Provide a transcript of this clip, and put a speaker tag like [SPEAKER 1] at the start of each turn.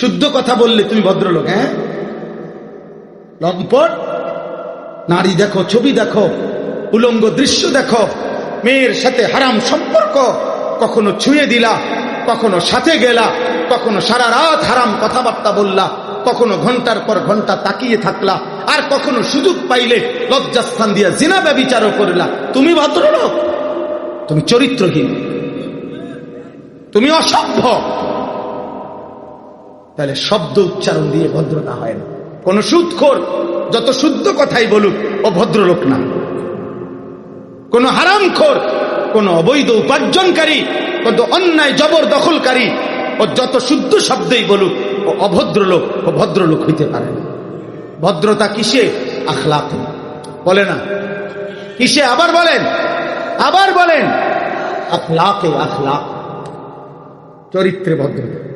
[SPEAKER 1] শুদ্ধ কথা বললে তুমি ভদ্রলোক হ্যাঁ? লম্পট, নারী দেখো, ছবি দেখো, উলঙ্গ দৃশ্য দেখো, মেয়ের সাথে হারাম সম্পর্ক, কখনো ছুঁয়ে দিলা, কখনো সাথে গেলা, কখনো সারা রাত হারাম কথাবার্তা বললা, কখনো ঘণ্টার পর ঘণ্টা তাকিয়ে থাকলা, আর কখনো সুযোগ পাইলে লজ্জাস্থান দিয়া জিনা ব্যবিচারও করলা। তুমি ভদ্রলোক? তুমি চরিত্রহীন। তুমি অসভ্য। তাহলে শব্দ উচ্চারণ দিয়ে ভদ্রতা হয় না। কোন সুদখোর যত শুদ্ধ কথাই বলুক, ও ভদ্রলোক না। কোন হারামখোর, কোন অবৈধ উপার্জনকারী কত অন্যায় জবর দখলকারী ও যত শুদ্ধ শব্দেই বলুক, ও অভদ্রলোক, ও ভদ্রলোক হইতে পারে না। ভদ্রতা কিসে? আখলাক বলে না। কিসে? আবার বলেন। আবার বলেন। আখলাকে আখলাক চরিত্রে ভদ্রতা।